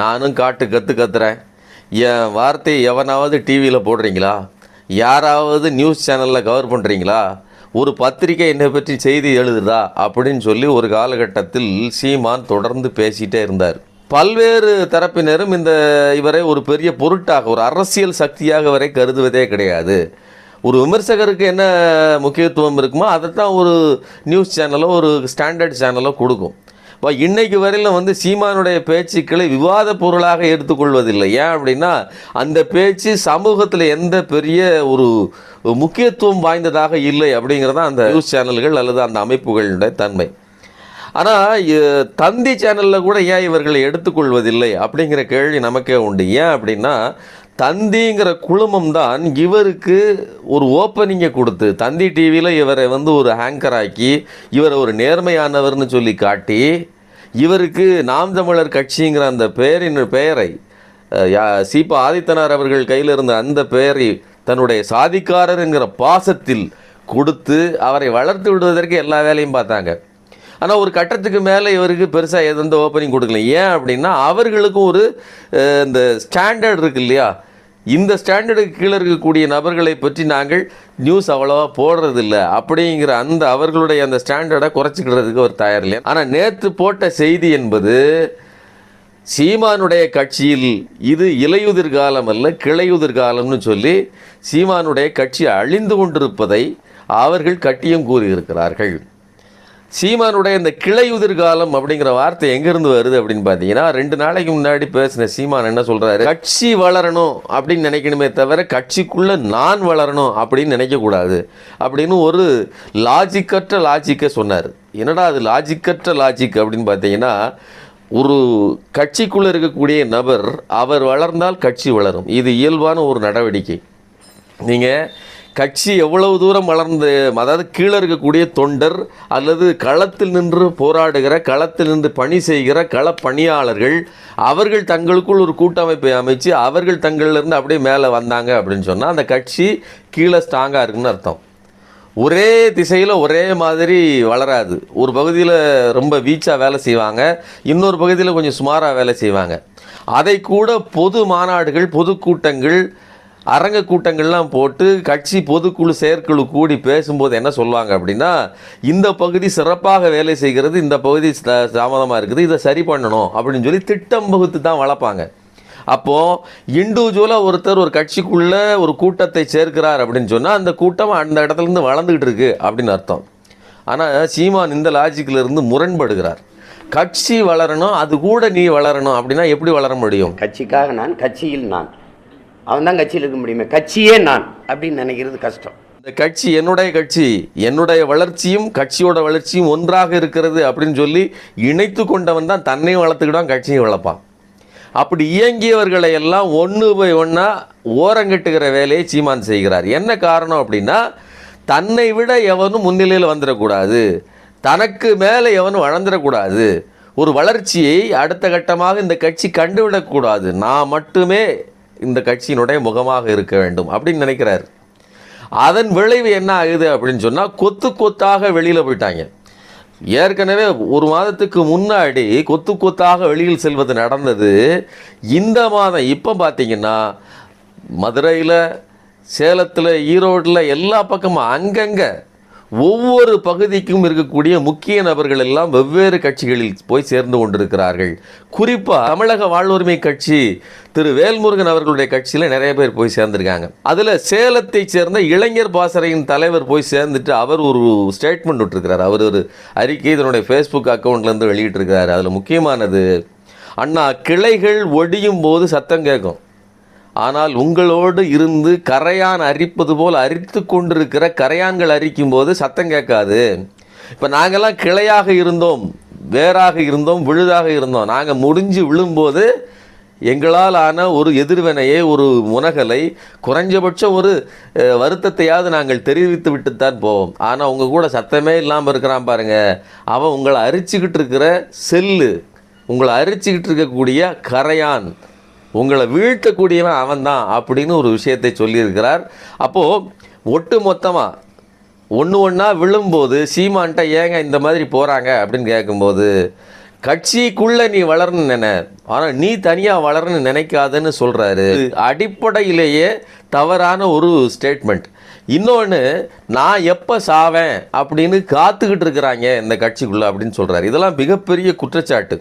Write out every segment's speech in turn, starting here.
நானும் காட்டு கற்று கத்துறேன். என் வார்த்தையை எவனாவது டிவியில் போடுறீங்களா? யாராவது நியூஸ் சேனலில் கவர் பண்ணுறீங்களா ஒரு பத்திரிக்கை என்னை பற்றி செய்தி எழுதுதா? அப்படின்னு சொல்லி ஒரு காலகட்டத்தில் சீமான் தொடர்ந்து பேசிகிட்டே இருந்தார். பல்வேறு தரப்பினரும் இந்த இவரை ஒரு பெரிய பொருட்டாக ஒரு அரசியல் சக்தியாக வரை கருதுவதே கிடையாது. ஒரு விமர்சகருக்கு என்ன முக்கியத்துவம் இருக்குமோ அதை தான் ஒரு நியூஸ் சேனலோ ஒரு ஸ்டாண்டர்ட் சேனலோ கொடுக்கும். இப்போ இன்னைக்கு வரையிலும் வந்து சீமானுடைய பேச்சுக்களை விவாத பொருளாக எடுத்துக்கொள்வதில்லை. ஏன் அப்படின்னா அந்த பேச்சு சமூகத்தில் எந்த பெரிய ஒரு முக்கியத்துவம் வாய்ந்ததாக இல்லை அப்படிங்கிறது தான் அந்த நியூஸ் சேனல்கள் அல்லது அந்த அமைப்புகளுடைய தன்மை. ஆனால் தந்தி சேனலில் கூட ஏன் இவர்களை எடுத்துக்கொள்வதில்லை அப்படிங்கிற கேள்வி நமக்கே உண்டு. ஏன் அப்படின்னா தந்திங்கிற குழுமம் தான் இவருக்கு ஒரு ஓப்பனிங்கை கொடுத்து தந்தி டிவியில் இவரை வந்து ஒரு ஹேங்கர் ஆக்கி இவரை ஒரு நேர்மையானவர்னு சொல்லி காட்டி இவருக்கு நாம் தமிழர் கட்சிங்கிற அந்த பெயரின் பெயரை யா- சீபா ஆதித்தனார் அவர்கள் கையில் இருந்த அந்த பெயரை தன்னுடைய சாதிக்காரருங்கிற பாசத்தில் கொடுத்து அவரை வளர்த்து விடுவதற்கு எல்லா வேலையும் பார்த்தாங்க. ஆனால் ஒரு கட்டத்துக்கு மேலே இவருக்கு பெருசாக எந்த ஓப்பனிங் கொடுக்கல. ஏன் அப்படின்னா அவர்களுக்கும் ஒரு இந்த ஸ்டாண்டர்ட் இருக்கு இல்லையா? இந்த ஸ்டாண்டர்டுக்கு கீழே இருக்கக்கூடிய நபர்களை பற்றி நாங்கள் நியூஸ் அவ்வளோவா போடுறதில்ல. அப்படிங்கிற அந்த அவர்களுடைய அந்த ஸ்டாண்டர்டை குறைச்சிக்கிறதுக்கு ஒரு தயார் இல்லையா? ஆனால் நேற்று போட்ட செய்தி என்பது சீமானுடைய கட்சியில் இது இலையுதிர் காலம் அல்ல கிளையுதிர் காலம்னு சொல்லி சீமானுடைய கட்சி அழிந்து கொண்டிருப்பதை அவர்கள் கட்டியம் கூறியிருக்கிறார்கள். சீமானுடைய இந்த கிளையுதிர் காலம் அப்படிங்கிற வார்த்தை எங்கேருந்து வருது அப்படின்னு பார்த்தீங்கன்னா ரெண்டு நாளைக்கு முன்னாடி பேசின சீமான் என்ன சொல்கிறாரு கட்சி வளரணும் அப்படின்னு நினைக்கணுமே தவிர கட்சிக்குள்ளே நான் வளரணும் அப்படின்னு நினைக்கக்கூடாது அப்படின்னு ஒரு லாஜிக்கற்ற லாஜிக்கை சொன்னார். என்னடா அது லாஜிக்கற்ற லாஜிக் அப்படின்னு பார்த்தீங்கன்னா ஒரு கட்சிக்குள்ளே இருக்கக்கூடிய நபர் அவர் வளர்ந்தால் கட்சி வளரும். இது இயல்பான ஒரு நடவடிக்கை. நீங்கள் கட்சி எவ்வளவு தூரம் வளர்ந்து அதாவது கீழே இருக்கக்கூடிய தொண்டர் அல்லது களத்தில் நின்று போராடுகிற களத்தில் நின்று பணி செய்கிற களப்பணியாளர்கள் அவர்கள் தங்களுக்குள் ஒரு கூட்டமைப்பை அமைச்சு அவர்கள் தங்களிலிருந்து அப்படியே மேலே வந்தாங்க அப்படின்னு சொன்னால் அந்த கட்சி கீழே ஸ்ட்ராங்காக இருக்குன்னு அர்த்தம். ஒரே திசையில் ஒரே மாதிரி வளராது. ஒரு பகுதியில் ரொம்ப வீச்சாக வேலை செய்வாங்க இன்னொரு பகுதியில் கொஞ்சம் சுமாராக வேலை செய்வாங்க. அதை கூட பொது மாநாடுகள் பொதுக்கூட்டங்கள் அரங்க கூட்டங்கள்லாம் போட்டு கட்சி பொதுக்குழு செயற்குழு கூடி பேசும்போது என்ன சொல்லுவாங்க அப்படின்னா இந்த பகுதி சிறப்பாக வேலை செய்கிறது இந்த பகுதி தாமதமாக இருக்குது இதை சரி பண்ணணும் அப்படின்னு சொல்லி திட்டம் வகுத்து தான் வளர்ப்பாங்க. அப்போது இண்டிவிஜுவலாக ஒருத்தர் ஒரு கட்சிக்குள்ளே ஒரு கூட்டத்தை சேர்க்கிறார் அப்படின்னு சொன்னால் அந்த கூட்டம் அந்த இடத்துல இருந்து வளர்ந்துக்கிட்டு இருக்கு அப்படின்னு அர்த்தம். ஆனால் சீமான் இந்த லாஜிக்கில் இருந்து முரண்படுகிறார். கட்சி வளரணும் அது கூட நீ வளரணும் அப்படின்னா எப்படி வளர முடியும்? கட்சிக்காக நான் கட்சியில் நான். அவன் தான் கட்சியில் இருக்க முடியுமே. கட்சியே நான் அப்படின்னு நினைக்கிறது கஷ்டம். இந்த கட்சி என்னுடைய கட்சி என்னுடைய வளர்ச்சியும் கட்சியோட வளர்ச்சியும் ஒன்றாக இருக்கிறது அப்படின்னு சொல்லி இணைத்து கொண்டவன் தான் தன்னையும் வளர்த்துக்கிட்டான் கட்சியும் வளர்ப்பான். அப்படி இயங்கியவர்களை எல்லாம் ஒன்று போய் ஒன்றா ஓரங்கட்டுகிற வேலையை சீமான் செய்கிறார். என்ன காரணம் அப்படின்னா தன்னை விட எவனும் முன்னிலையில் வந்துடக்கூடாது தனக்கு மேலே எவனும் வளர்ந்துடக்கூடாது ஒரு வளர்ச்சியை அடுத்த கட்டமாக இந்த கட்சி கண்டுவிடக்கூடாது. நான் மட்டுமே இந்த கட்சியினுடைய முகமாக இருக்க வேண்டும் அப்படின்னு நினைக்கிறார். அதன் விளைவு என்ன ஆகுது அப்படின்னு சொன்னால் கொத்து கொத்தாக வெளியில் போயிட்டாங்க. ஏற்கனவே ஒரு மாதத்துக்கு முன்னாடி கொத்து கொத்தாக வெளியில் செல்வது நடந்தது. இந்த மாதம் இப்போ பார்த்தீங்கன்னா மதுரையில் சேலத்தில் ஈரோட்டில் எல்லா பக்கமும் அங்கங்கே ஒவ்வொரு பகுதிக்கும் இருக்கக்கூடிய முக்கிய நபர்கள் எல்லாம் வெவ்வேறு கட்சிகளில் போய் சேர்ந்து கொண்டிருக்கிறார்கள். குறிப்பாக தமிழக வாழ்வுரிமை கட்சி திரு வேல்முருகன் அவர்களுடைய கட்சியில் நிறைய பேர் போய் சேர்ந்திருக்காங்க. அதில் சேலத்தை சேர்ந்த இளைஞர் பாசறையின் தலைவர் போய் சேர்ந்துட்டு அவர் ஒரு ஸ்டேட்மெண்ட் விட்டுருக்கிறார். அவர் ஒரு அறிக்கை இதனுடைய ஃபேஸ்புக் அக்கௌண்ட்லேருந்து வெளியிட்டிருக்கிறார். அதில் முக்கியமானது அண்ணா கிளைகள் ஒடியும் போது சத்தம் கேட்கும். ஆனால் உங்களோடு இருந்து கரையான் அரிப்பது போல் அரித்து கொண்டிருக்கிற கரையான்கள் அரிக்கும் போது சத்தம் கேட்காது. இப்போ நாங்கள்லாம் கிளையாக இருந்தோம் வேறாக இருந்தோம் விழுதாக இருந்தோம். நாங்கள் முடிஞ்சு விழும்போது எங்களால் ஆன ஒரு எதிர்வினையை ஒரு முனகலை குறைஞ்சபட்சம் ஒரு வருத்தத்தையாவது நாங்கள் தெரிவித்து விட்டுத்தான் போவோம். ஆனால் உங்கள் கூட சத்தமே இல்லாமல் இருக்கிறான் பாருங்க. அவன் உங்களை அரிச்சுக்கிட்டு இருக்கிற செல்லு உங்களை அரிச்சுக்கிட்டு இருக்கக்கூடிய கரையான். உங்களை வீழ்த்தக்கூடியவன் அவன்தான் அப்படின்னு ஒரு விஷயத்தை சொல்லியிருக்கிறார். அப்போது ஒட்டு மொத்தமாக ஒன்று ஒன்றா விழும்போது சீமான்ட்ட ஏங்க இந்த மாதிரி போகிறாங்க அப்படின்னு கேட்கும்போது கட்சிக்குள்ளே நீ வளரணும்னு நினை ஆனால் நீ தனியாக வளரணும்னு நினைக்காதன்னு சொல்கிறாரு அடிப்படையிலேயே தவறான ஒரு ஸ்டேட்மெண்ட் இன்னொன்று நான் எப்போ சாவேன் அப்படின்னு காத்துக்கிட்டு இருக்கிறாங்க இந்த கட்சிக்குள்ளே அப்படின்னு சொல்கிறாரு இதெல்லாம் மிகப்பெரிய குற்றச்சாட்டு.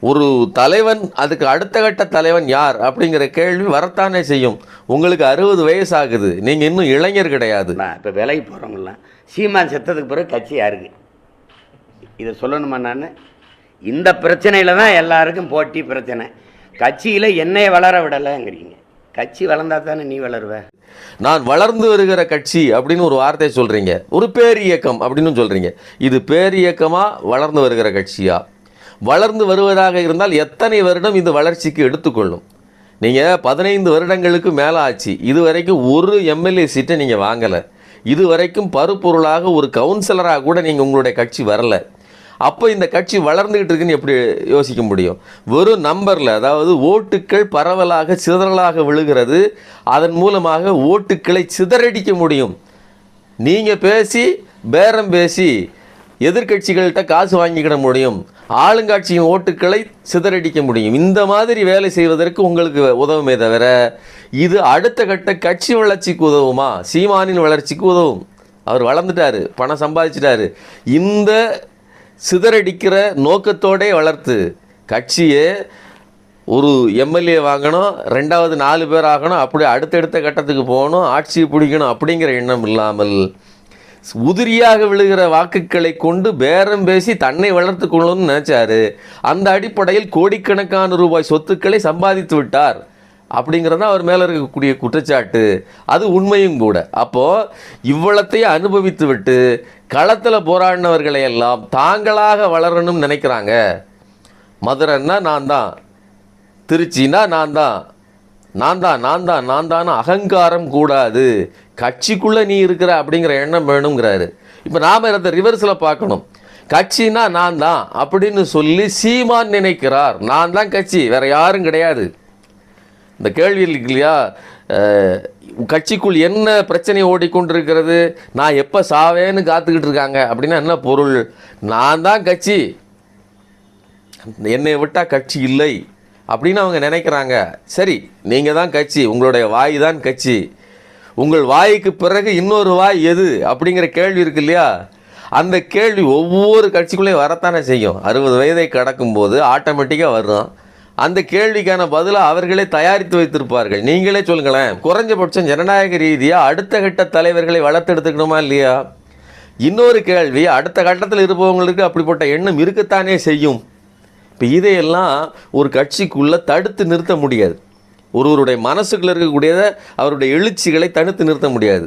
ஒரு தலைவன் அதுக்கு அடுத்த கட்ட தலைவன் யார் அப்படிங்கிற கேள்வி வரத்தானே செய்யும். உங்களுக்கு அறுபது வயசு ஆகுது நீங்கள் இன்னும் இளைஞர் கிடையாது. நான் இப்போ விலைக்கு போகிறவங்களாம் சீமான் செத்ததுக்கு பிறகு கட்சி யாருக்கு? இதை சொல்லணுமா நான்? இந்த பிரச்சனையில் தான் எல்லாருக்கும் போட்டி பிரச்சனை. கட்சியில் என்னைய வளர விடலைங்கிறீங்க. கட்சி வளர்ந்தா தானே நீ வளருவ? நான் வளர்ந்து வருகிற கட்சி அப்படின்னு ஒரு வார்த்தை சொல்றீங்க. ஒரு பேர் இயக்கம் அப்படின்னு சொல்றீங்க. இது பேர் இயக்கமா வளர்ந்து வருகிற கட்சியா? வளர்ந்து வருவதாக இருந்தால் எத்தனை வருடம் இது வளர்ச்சிக்கு எடுத்துக்கொள்ளும்? நீங்கள் பதினைந்து வருடங்களுக்கு மேலே ஆச்சு இது வரைக்கும் ஒரு எம்எல்ஏ சீட்டை நீங்கள் வாங்கலை. இது வரைக்கும் பருப்பொருளாக ஒரு கவுன்சிலராக கூட நீங்கள் உங்களுடைய கட்சி வரலை. அப்போ இந்த கட்சி வளர்ந்துக்கிட்டு இருக்குன்னு எப்படி யோசிக்க முடியும்? வெறும் நம்பரில் அதாவது ஓட்டுக்கள் பரவலாக சிதறலாக விழுகிறது. அதன் மூலமாக ஓட்டுக்களை சிதறடிக்க முடியும். நீங்கள் பேசி பேரம் பேசி எதிர்க்கட்சிகள்கிட்ட காசு வாங்கிக்கிட முடியும். ஆளுங்கட்சியின் ஓட்டுக்களை சிதறடிக்க முடியும். இந்த மாதிரி வேலை செய்வதற்கு உங்களுக்கு உதவுமே தவிர இது அடுத்த கட்ட கட்சி வளர்ச்சிக்கு உதவுமா? சீமானின் வளர்ச்சிக்கு உதவும். அவர் வளர்ந்துட்டாரு பணம் சம்பாதிச்சிட்டாரு. இந்த சிதறடிக்கிற நோக்கத்தோடே வளர்த்து கட்சியே ஒரு எம்எல்ஏ வாங்கணும் ரெண்டாவது நாலு பேர் ஆகணும் அப்படி அடுத்தடுத்த கட்டத்துக்கு போகணும் ஆட்சியை பிடிக்கணும் அப்படிங்கிற எண்ணம் இல்லாமல் உதிரியாக விழுகிற வாக்குகளை கொண்டு பேரம் பேசி தன்னை வளர்த்து கொள்ளணும்னு நினச்சாரு. அந்த அடிப்படையில் கோடிக்கணக்கான ரூபாய் சொத்துக்களை சம்பாதித்து விட்டார். அப்படிங்கிறது தான் அவர் மேலே இருக்கக்கூடிய குற்றச்சாட்டு. அது உண்மையும் கூட. அப்போது இவ்வளத்தையும் அனுபவித்து விட்டு களத்தில் போராடினவர்களை எல்லாம் தாங்களாக வளரணும்னு நினைக்கிறாங்க. மதுரைன்னா நான் தான். திருச்சின்னா நான் தான். நான் தான் நான் தான் நான் தான் அகங்காரம் கூடாது. கட்சிக்குள்ளே நீ இருக்கிற அப்படிங்கிற எண்ணம் வேணுங்கிறாரு. இப்போ நாம் இருந்த ரிவர்ஸில் பார்க்கணும். கட்சினா நான் தான் அப்படின்னு சொல்லி சீமான் நினைக்கிறார். நான் தான் கட்சி வேறு யாரும் கிடையாது. இந்த கேள்வி இருக்கு இல்லையா? கட்சிக்குள் என்ன பிரச்சனை ஓடிக்கொண்டிருக்கிறது? நான் எப்போ சாவேன்னு காத்துக்கிட்டு இருக்காங்க அப்படின்னா என்ன பொருள்? நான் தான் கட்சி. என்னை விட்டால் கட்சி இல்லை அப்படின்னு அவங்க நினைக்கிறாங்க. சரி நீங்கள் தான் கட்சி. உங்களுடைய வாய் தான் கட்சி. உங்கள் வாய்க்கு பிறகு இன்னொரு வாய் எது? அப்படிங்கிற கேள்வி இருக்கு இல்லையா? அந்த கேள்வி ஒவ்வொரு கட்சிக்குள்ளேயும் வரத்தானே செய்யும். அறுபது வயதை கடக்கும்போது ஆட்டோமேட்டிக்காக வரும் அந்த கேள்விக்கான பதிலை அவர்களே தயாரித்து வைத்திருப்பார்கள். நீங்களே சொல்லுங்களேன். குறைஞ்சபட்சம் ஜனநாயக ரீதியாக அடுத்த கட்ட தலைவர்களை வளர்த்தெடுத்துக்கணுமா இல்லையா? இன்னொரு கேள்வி அடுத்த கட்டத்தில் இருப்பவங்களுக்கு அப்படிப்பட்ட எண்ணம் இருக்கத்தானே செய்யும்? இப்போ இதையெல்லாம் ஒரு கட்சிக்குள்ளே தடுத்து நிறுத்த முடியாது. ஒருவருடைய மனசுக்குள்ள இருக்கக்கூடியதை அவருடைய எழுச்சிகளை தடுத்து நிறுத்த முடியாது.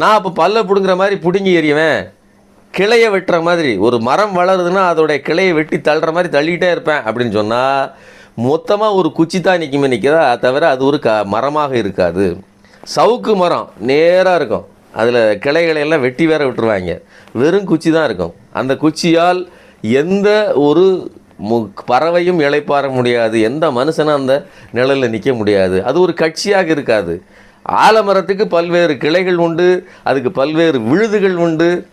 நான் அப்போ பல்ல பிடுங்குற மாதிரி பிடுங்கி எறிவேன். கிளையை வெட்டுற மாதிரி ஒரு மரம் வளருதுன்னா அதோடைய கிளையை வெட்டி தள்ளுற மாதிரி தள்ளிக்கிட்டே இருப்பேன் அப்படின்னு சொன்னால் மொத்தமாக ஒரு குச்சி தான் நிற்குமே நிற்கிறதா தவிர அது ஒரு க மரமாக இருக்காது. சவுக்கு மரம் நேராக இருக்கும். அதில் கிளைகளை எல்லாம் வெட்டி வேற விட்டுருவாங்க. வெறும் குச்சி தான் இருக்கும். அந்த குச்சியால் எந்த ஒரு மு பறவையும் இளைப்பாற முடியாது. எந்த மனுஷனும் அந்த நிழலில் நிற்க முடியாது. அது ஒரு கட்சியாக இருக்காது. ஆலமரத்துக்கு பல்வேறு கிளைகள் உண்டு. அதுக்கு பல்வேறு விழுதுகள் உண்டு.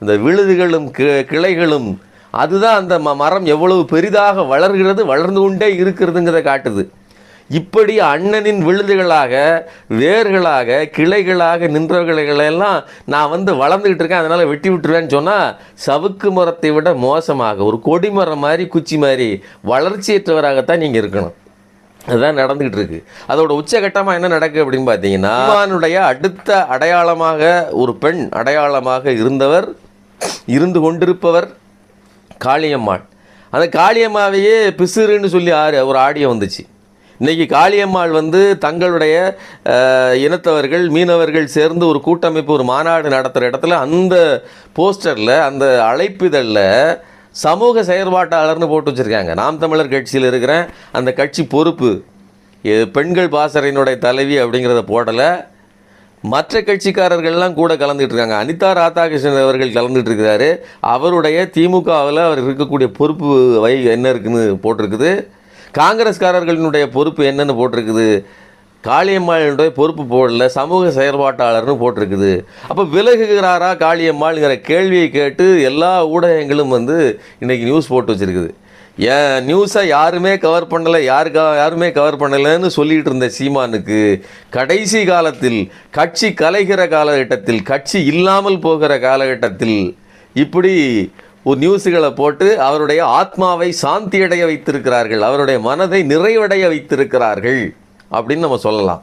இந்த விழுதுகளும் கி- கிளைகளும் அதுதான் அந்த ம- மரம் எவ்வளவு பெரிதாக வளர்கிறது வளர்ந்து கொண்டே இருக்கிறதுங்கிறத காட்டுது. இப்படி அண்ணனின் விழுதுகளாக வேர்களாக கிளைகளாக நின்றவர்களெல்லாம் நான் வந்து வளர்ந்துக்கிட்டு இருக்கேன். அதனால் வெட்டி விட்டுருவேன்னு சொன்னால் சவுக்கு மரத்தை விட மோசமாக ஒரு கொடிமரம் மாதிரி குச்சி மாதிரி வளர்ச்சியற்றவராகத்தான் நீங்கள் இருக்கணும். அதுதான் நடந்துகிட்டு இருக்கு. அதோட உச்சகட்டமாக என்ன நடக்கு அப்படின்னு பார்த்தீங்கன்னா சீமானுடைய அடுத்த அடையாளமாக ஒரு பெண் அடையாளமாக இருந்தவர் இருந்து கொண்டிருப்பவர் காளியம்மாள். அந்த காளியம்மாவையே பிசுறுன்னு சொல்லி ஆறு ஒரு ஆடியோ வந்துச்சு. இன்றைக்கி காளியம்மாள் வந்து தங்களுடைய இனத்தவர்கள் மீனவர்கள் சேர்ந்து ஒரு கூட்டமைப்பு ஒரு மாநாடு நடத்துகிற இடத்துல அந்த போஸ்டரில் அந்த அழைப்பிதழில் சமூக செயற்பாட்டாளர்னு போட்டு வச்சுருக்காங்க. நாம் தமிழர் கட்சியில் இருக்கிறேன் அந்த கட்சி பொறுப்பு எ- பெண்கள் பாசறையினுடைய தலைவி அப்படிங்கிறத போடலை. மற்ற கட்சிக்காரர்கள்லாம் கூட கலந்துட்டு இருக்காங்க. அனிதா ராதாகிருஷ்ணன் அவர்கள் கலந்துட்டு இருக்கிறாரு. அவருடைய திமுகவில் அவர் இருக்கக்கூடிய பொறுப்பு வை என்ன இருக்குன்னு போட்டிருக்குது. காங்கிரஸ்காரர்களினுடைய பொறுப்பு என்னென்னு போட்டிருக்குது. காளியம்மாளுடைய பொறுப்பு போடல சமூக செயற்பாட்டாளர்னு போட்டிருக்குது. அப்போ விலகுகிறாரா காளியம்மாளுங்கிற கேள்வியை கேட்டு எல்லா ஊடகங்களும் வந்து இன்றைக்கி நியூஸ் போட்டு வச்சுருக்குது. என் நியூஸை யாருமே கவர் பண்ணலை யாருக்கா யாருமே கவர் பண்ணலைன்னு சொல்லிகிட்டு இருந்த சீமானுக்கு கடைசி காலத்தில் கட்சி கலைகிற காலகட்டத்தில் கட்சி இல்லாமல் போகிற காலகட்டத்தில் இப்படி நியூஸுகளை போட்டு அவருடைய ஆத்மாவை சாந்தியடைய வைத்திருக்கிறார்கள். அவருடைய மனதை நிறைவடைய வைத்திருக்கிறார்கள். அப்படின்னு நம்ம சொல்லலாம்.